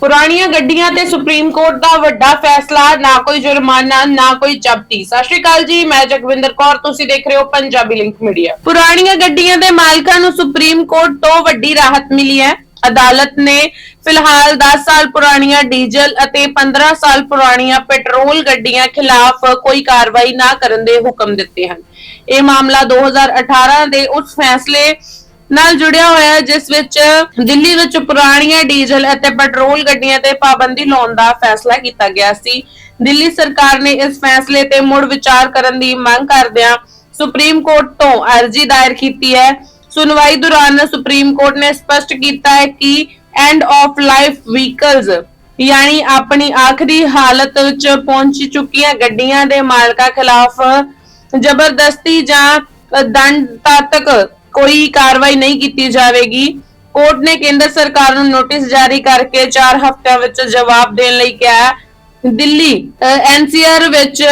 ਪੁਰਾਣੀਆਂ ਗੱਡੀਆਂ ਤੇ ਸੁਪਰੀਮ ਕੋਰਟ ਦਾ ਵੱਡਾ ਫੈਸਲਾ, ਨਾ ਕੋਈ ਜੁਰਮਾਨਾ, ਨਾ ਕੋਈ ਜ਼ਬਤੀ। ਸਤਿ ਸ਼੍ਰੀ ਅਕਾਲ ਜੀ, ਮੈਂ ਜਗਵਿੰਦਰ ਕੌਰ, ਤੁਸੀਂ ਦੇਖ ਰਹੇ ਹੋ ਪੰਜਾਬੀ ਲਿੰਕ ਮੀਡੀਆ ਪੁਰਾਣੀਆਂ ਗੱਡੀਆਂ ਦੇ ਮਾਲਕਾਂ ਨੂੰ ਸੁਪਰੀਮ ਕੋਰਟ ਤੋਂ ਵੱਡੀ ਰਾਹਤ ਮਿਲੀ ਹੈ। ਅਦਾਲਤ ਨੇ ਫਿਲਹਾਲ 10 ਸਾਲ ਪੁਰਾਣੀਆਂ ਡੀਜ਼ਲ ਅਤੇ 15 ਸਾਲ ਪੁਰਾਣੀਆਂ ਪੈਟਰੋਲ ਗੱਡੀਆਂ ਖਿਲਾਫ ਕੋਈ ਕਾਰਵਾਈ ਨਾ ਕਰਨ ਦੇ ਹੁਕਮ ਦਿੱਤੇ ਹਨ। ਇਹ ਮਾਮਲਾ 2018 ਦੇ ਉਸ ਫੈਸਲੇ ਨਾਲ ਜੁੜਿਆ ਹੋਇਆ ਹੈ, ਜਿਸ ਵਿੱਚ ਦਿੱਲੀ ਵਿੱਚ ਪੁਰਾਣੀਆਂ ਡੀਜ਼ਲ ਅਤੇ ਪੈਟਰੋਲ ਗੱਡੀਆਂ ਤੇ ਪਾਬੰਦੀ ਲਾਉਣ ਦਾ ਫੈਸਲਾ ਕੀਤਾ ਗਿਆ ਸੀ। ਦਿੱਲੀ ਸਰਕਾਰ ਨੇ ਇਸ ਫੈਸਲੇ ਤੇ ਮੁੜ ਵਿਚਾਰ ਕਰਨ ਦੀ ਮੰਗ ਕਰਦਿਆਂ ਸੁਪਰੀਮ ਕੋਰਟ ਤੋਂ ਅਰਜ਼ੀ ਦਾਇਰ ਕੀਤੀ ਹੈ। ਸੁਣਵਾਈ ਦੌਰਾਨ ਸੁਪਰੀਮ ਕੋਰਟ ਨੇ ਸਪਸ਼ਟ ਕੀਤਾ ਹੈ ਕਿ ਐਂਡ ਆਫ ਲਾਈਫ ਵਹੀਕਲਸ ਯਾਨੀ ਆਪਣੀ ਆਖਰੀ ਹਾਲਤ ਵਿੱਚ ਪਹੁੰਚ ਚੁੱਕੀਆਂ ਗੱਡੀਆਂ ਦੇ ਮਾਲਕਾਂ ਖਿਲਾਫ ਜ਼ਬਰਦਸਤੀ ਜਾਂ ਦੰਡ ਤੱਕ ਕੋਈ ਕਾਰਵਾਈ ਨਹੀਂ ਕੀਤੀ ਜਾਵੇਗੀ। ਕੋਰਟ ਨੇ ਕੇਂਦਰ ਸਰਕਾਰ ਨੂੰ ਨੋਟਿਸ ਜਾਰੀ ਕਰਕੇ 4 ਹਫ਼ਤਿਆਂ ਵਿੱਚ ਜਵਾਬ ਦੇਣ ਲਈ ਕਿਹਾ ਦਿੱਲੀ ਐਨਸੀਆਰ ਵਿੱਚ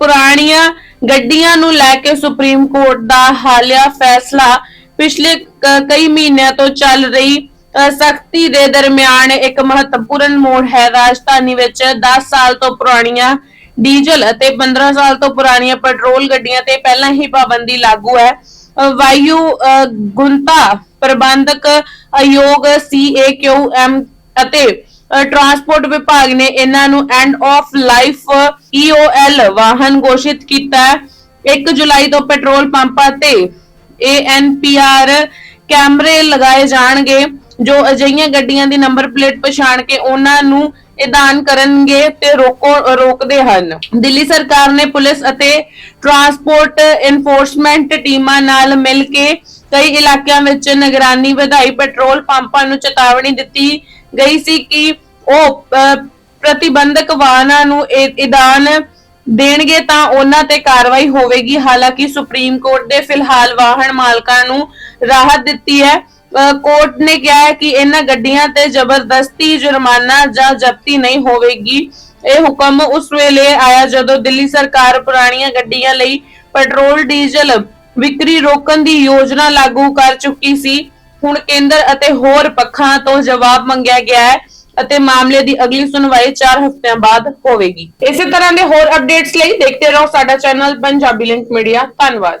ਪੁਰਾਣੀਆਂ ਗੱਡੀਆਂ ਨੂੰ ਲੈ ਕੇ ਸੁਪਰੀਮ ਕੋਰਟ ਦਾ ਹਾਲਿਆ ਫੈਸਲਾ ਪਿਛਲੇ ਕਈ ਮਹੀਨਿਆਂ ਤੋਂ ਚੱਲ ਰਹੀ ਸਖਤੀ ਦੇ ਦਰਮਿਆਨ ਇੱਕ ਮਹੱਤਵਪੂਰਨ ਮੋੜ ਹੈ। ਰਾਜਧਾਨੀ ਵਿੱਚ 10 ਸਾਲ ਤੋਂ ਪੁਰਾਣੀਆਂ ਡੀਜ਼ਲ ਅਤੇ 15 ਸਾਲ ਤੋਂ ਪੁਰਾਣੀਆਂ ਪੈਟਰੋਲ ਗੱਡੀਆਂ ਤੇ ਪਹਿਲਾਂ ਹੀ ਪਾਬੰਦੀ ਲਾਗੂ ਹੈ। ਵਾਯੂ ਗੁਣਤਾ ਪ੍ਰਬੰਧਕ ਆਯੋਗ CAQM ਅਤੇ ਟਰਾਂਸਪੋਰਟ ਵਿਭਾਗ ਨੇ ਇਹਨਾਂ ਨੂੰ ਐਂਡ ਆਫ ਲਾਈਫ EOL ਵਾਹਨ ਘੋਸ਼ਿਤ ਕੀਤਾ ਹੈ। 1 ਜੁਲਾਈ ਤੋਂ ਪੈਟਰੋਲ ਪੰਪਾਂ ਤੇ ANPR ਕੈਮਰੇ ਲਗਾਏ ਜਾਣਗੇ, ਜੋ ਅਜਿਹੀਆਂ ਗੱਡੀਆਂ ਦੀ ਨੰਬਰ ਪਲੇਟ ਪਛਾਣ ਕੇ ਉਹਨਾਂ ਨੂੰ ਇਦਾਨ ਕਰਨਗੇ ਤੇ ਰੋਕੋ ਰੋਕਦੇ ਹਨ। ਦਿੱਲੀ ਸਰਕਾਰ ਨੇ ਪੁਲਿਸ ਅਤੇ ਟਰਾਂਸਪੋਰਟ ਇਨਫੋਰਸਮੈਂਟ ਟੀਮਾਂ ਨਾਲ ਮਿਲ ਕੇ ਕਈ ਇਲਾਕਿਆਂ ਵਿੱਚ ਨਿਗਰਾਨੀ ਵਧਾਈ ਪੈਟਰੋਲ ਪੰਪਾਂ ਨੂੰ ਚੇਤਾਵਨੀ ਦਿੱਤੀ ਗਈ ਸੀ ਕਿ ਉਹ ਅਹ, ਪ੍ਰਤੀਬੰਧਕ ਵਾਹਨਾਂ ਨੂੰ ਇ- ਇਦਾਨ ਦੇਣਗੇ ਤਾਂ ਉਹਨਾਂ ਤੇ ਕਾਰਵਾਈ ਹੋਵੇਗੀ। ਹਾਲਾਂਕਿ ਸੁਪਰੀਮ ਕੋਰਟ ਦੇ ਫਿਲਹਾਲ ਵਾਹਨ ਮਾਲਕਾਂ ਨੂੰ ਰਾਹਤ ਦਿੱਤੀ ਹੈ। ਕੋਰਟ ਨੇ ਕਿਹਾ ਹੈ ਕਿ ਇਹਨਾਂ ਗੱਡੀਆਂ ਤੇ ਜ਼ਬਰਦਸਤੀ ਜੁਰਮਾਨਾ ਜਾਂ ਜ਼ਬਤੀ ਨਹੀਂ ਹੋਵੇਗੀ। ਇਹ ਹੁਕਮ ਉਸ ਵੇਲੇ ਆਇਆ ਜਦੋਂ ਦਿੱਲੀ ਸਰਕਾਰ ਪੁਰਾਣੀਆਂ ਗੱਡੀਆਂ ਲਈ ਪੈਟਰੋਲ, ਡੀਜ਼ਲ ਵਿਕਰੀ ਰੋਕਣ ਦੀ ਯੋਜਨਾ ਲਾਗੂ ਕਰ ਚੁੱਕੀ ਸੀ। ਹੁਣ ਕੇਂਦਰ ਅਤੇ ਹੋਰ ਪੱਖਾਂ ਤੋਂ ਜਵਾਬ ਮੰਗਿਆ ਗਿਆ ਹੈ ਅਤੇ ਮਾਮਲੇ ਦੀ ਅਗਲੀ ਸੁਣਵਾਈ 4 ਹਫ਼ਤਿਆਂ ਬਾਅਦ ਹੋਵੇਗੀ। ਇਸੇ ਤਰ੍ਹਾਂ ਦੇ ਹੋਰ ਅਪਡੇਟਸ ਲਈ ਦੇਖਦੇ ਰਹੋ ਸਾਡਾ ਚੈਨਲ ਪੰਜਾਬੀ ਲਿੰਕ ਮੀਡੀਆ ਧੰਨਵਾਦ।